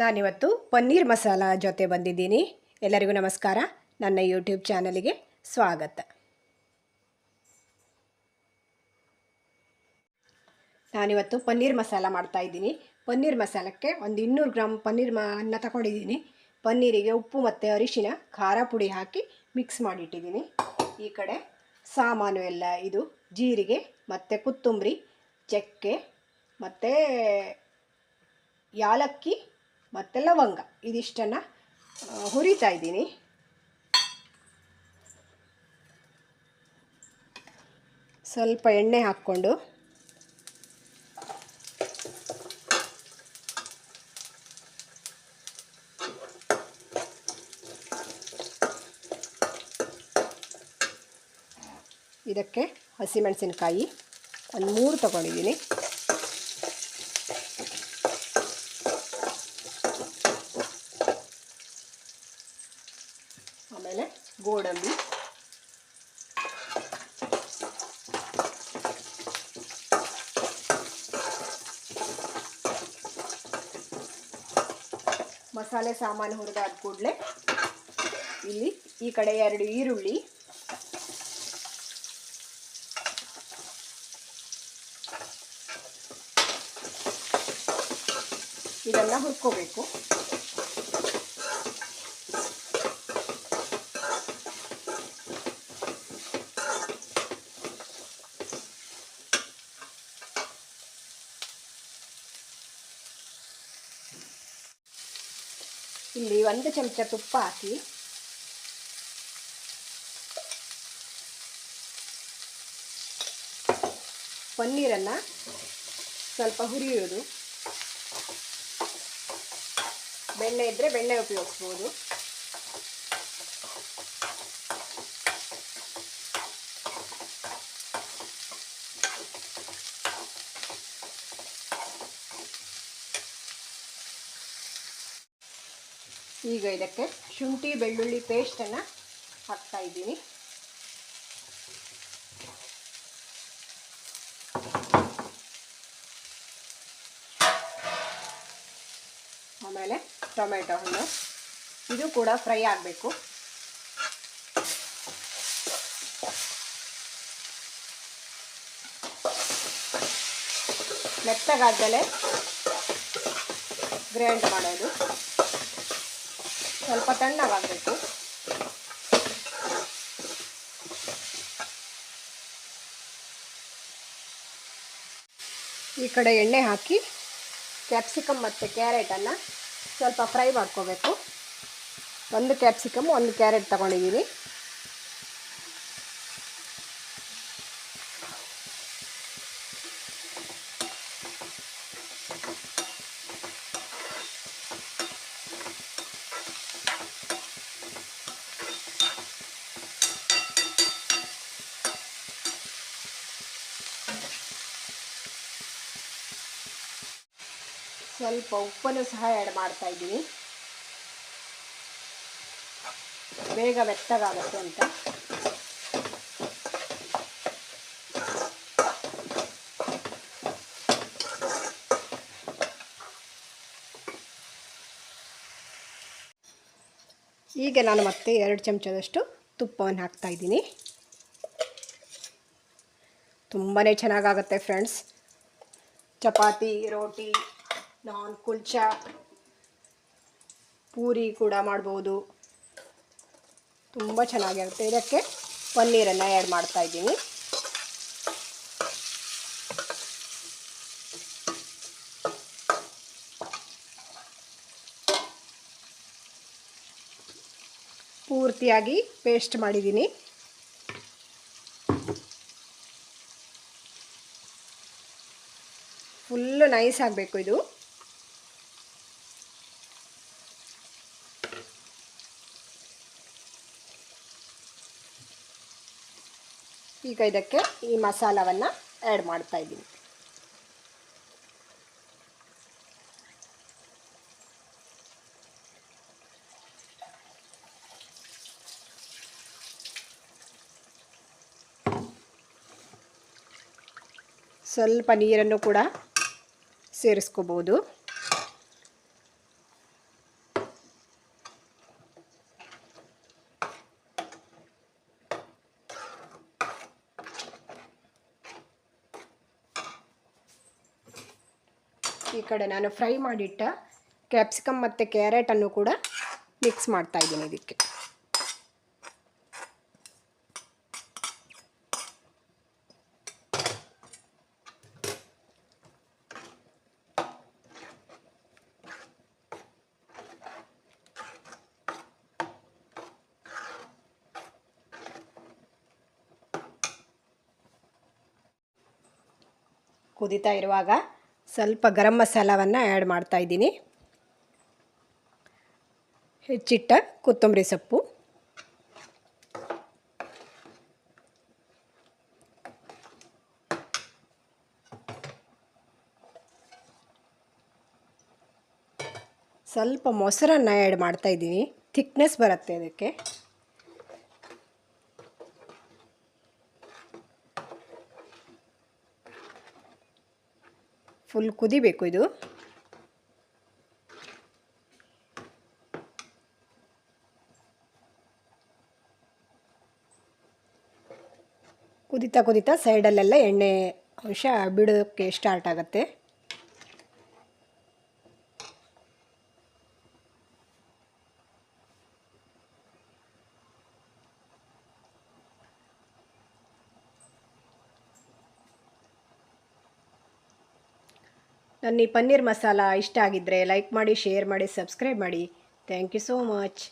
ನಾನಿವತ್ತು ಪನ್ನೀರ್ ಮಸಾಲ ಜೊತೆ ಬಂದಿದ್ದೀನಿ. ಎಲ್ಲರಿಗೂ ನಮಸ್ಕಾರ. ನನ್ನ ಯೂಟ್ಯೂಬ್ ಚಾನಲಿಗೆ ಸ್ವಾಗತ. ನಾನಿವತ್ತು ಪನ್ನೀರ್ ಮಸಾಲ ಮಾಡ್ತಾಯಿದ್ದೀನಿ ಪನ್ನೀರ್ ಮಸಾಲಕ್ಕೆ ಒಂದು ಇನ್ನೂರು ಗ್ರಾಮ್ ಪನ್ನೀರ್ ಅನ್ನ ತಗೊಂಡಿದ್ದೀನಿ. ಪನ್ನೀರಿಗೆ ಉಪ್ಪು ಮತ್ತು ಅರಿಶಿನ, ಖಾರ ಪುಡಿ ಹಾಕಿ ಮಿಕ್ಸ್ ಮಾಡಿಟ್ಟಿದ್ದೀನಿ. ಈ ಕಡೆ ಸಾಮಾನು ಎಲ್ಲ ಇದು ಜೀರಿಗೆ ಮತ್ತು ಕೊತ್ತಂಬರಿ, ಚಕ್ಕೆ ಮತ್ತು ಯಾಲಕ್ಕಿ ಮತ್ತು ಲವಂಗ ಇದಿಷ್ಟನ್ನು ಹುರಿತಾ ಇದ್ದೀನಿ. ಸ್ವಲ್ಪ ಎಣ್ಣೆ ಹಾಕ್ಕೊಂಡು. ಇದಕ್ಕೆ ಹಸಿಮೆಣಸಿನಕಾಯಿ ಒಂದು ಮೂರು ತಗೊಂಡಿದ್ದೀನಿ. ಆಮೇಲೆ ಗೋಡಂಬಿ. ಮಸಾಲೆ ಸಾಮಾನು ಹುರಿದಾದ ಕೂಡಲೇ ಇಲ್ಲಿ ಈ ಕಡೆ ಎರಡು ಈರುಳ್ಳಿ. ಇದೆಲ್ಲ ಹುರ್ಕೋಬೇಕು. ಇಲ್ಲಿ ಒಂದು ಚಮಚ ತುಪ್ಪ ಹಾಕಿ. ಪನ್ನೀರನ್ನು ಸ್ವಲ್ಪ ಹುರಿಯೋದು ಬೆಣ್ಣೆ ಇದ್ದರೆ ಬೆಣ್ಣೆ ಉಪಯೋಗಿಸ್ಬೋದು. ಈಗ ಇದಕ್ಕೆ ಶುಂಠಿ ಬೆಳ್ಳುಳ್ಳಿ ಪೇಸ್ಟನ್ನು ಹಾಕ್ತಾ ಇದ್ದೀನಿ. ಆಮೇಲೆ ಟೊಮೆಟೊ ಹಣ್ಣು. ಇದು ಕೂಡ ಫ್ರೈ ಆಗಬೇಕು. ಮೆತ್ತಗಾದ್ಮೇಲೆ ಗ್ರೈಂಡ್ ಮಾಡೋದು. ಸ್ವಲ್ಪ ತಣ್ಣಗಾಗಬೇಕು. ಈ ಕಡೆ ಎಣ್ಣೆ ಹಾಕಿ ಕ್ಯಾಪ್ಸಿಕಮ್ ಮತ್ತು ಕ್ಯಾರೆಟನ್ನು ಸ್ವಲ್ಪ ಫ್ರೈ ಮಾಡ್ಕೋಬೇಕು. ಒಂದು ಕ್ಯಾಪ್ಸಿಕಮ್ ಒಂದು ಕ್ಯಾರೆಟ್ ತಗೊಂಡಿದ್ದೀನಿ ಸ್ವಲ್ಪ ಉಪ್ಪನ್ನು ಸಹ ಆ್ಯಡ್ ಮಾಡ್ತಾ ಇದ್ದೀನಿ. ಬೇಗ ಬೆತ್ತಗಾಗುತ್ತೆ ಅಂತ. ಈಗ ನಾನು ಮತ್ತೆ ಎರಡು ಚಮಚದಷ್ಟು ತುಪ್ಪವನ್ನು ಹಾಕ್ತಾ ಇದ್ದೀನಿ. ತುಂಬಾ ಚೆನ್ನಾಗಾಗುತ್ತೆ ಫ್ರೆಂಡ್ಸ್ ಚಪಾತಿ, ರೋಟಿ ನಾನ್ ಕುಲ್ಚಾ ಪೂರಿ ಕೂಡ ಮಾಡ್ಬೋದು. ತುಂಬ ಚೆನ್ನಾಗಿರುತ್ತೆ. ಇದಕ್ಕೆ ಪನ್ನೀರನ್ನು ಆ್ಯಡ್ ಮಾಡ್ತಾ ಇದ್ದೀನಿ. ಪೂರ್ತಿಯಾಗಿ ಪೇಸ್ಟ್ ಮಾಡಿದ್ದೀನಿ. ಫುಲ್ಲು ನೈಸ್ ಆಗಬೇಕು ಇದು. ಈಗ ಇದಕ್ಕೆ ಈ ಮಸಾಲವನ್ನು ಆ್ಯಡ್ ಮಾಡ್ತಾ ಇದ್ದೀನಿ. ಸ್ವಲ್ಪ ನೀರನ್ನು ಕೂಡ ಸೇರಿಸ್ಕೋಬೋದು. ಈ ಕಡೆ ನಾನು ಫ್ರೈ ಮಾಡಿಟ್ಟ ಕ್ಯಾಪ್ಸಿಕಮ್ ಮತ್ತು ಕ್ಯಾರೆಟನ್ನು ಕೂಡ ಮಿಕ್ಸ್ ಮಾಡ್ತಾ ಇದ್ದೀನಿ ಇದಕ್ಕೆ. ಕುದಿತಾ ಇರುವಾಗ ಸ್ವಲ್ಪ ಗರಂ ಮಸಾಲವನ್ನು ಆ್ಯಡ್ ಮಾಡ್ತಾ ಇದ್ದೀನಿ. ಹೆಚ್ಚಿಟ್ಟ ಕೊತ್ತಂಬರಿ ಸೊಪ್ಪು. ಸ್ವಲ್ಪ ಮೊಸರನ್ನು ಆ್ಯಡ್ ಮಾಡ್ತಾ ಇದ್ದೀನಿ. ಥಿಕ್ನೆಸ್ ಬರುತ್ತೆ ಅದಕ್ಕೆ ಫುಲ್ ಕುದಿಬೇಕು ಇದು. ಕುದಿತಾ ಕುದಿತಾ ಸೈಡಲ್ಲೆಲ್ಲ ಎಣ್ಣೆ ಅಂಶ ಬಿಡೋಕ್ಕೆ ಸ್ಟಾರ್ಟ್ ಆಗುತ್ತೆ. ನನ್ನ ಈ ಪನ್ನೀರ್ ಮಸಾಲ ಇಷ್ಟ ಆಗಿದ್ದರೆ ಲೈಕ್ ಮಾಡಿ ಶೇರ್ ಮಾಡಿ ಸಬ್ಸ್ಕ್ರೈಬ್ ಮಾಡಿ. Thank you so much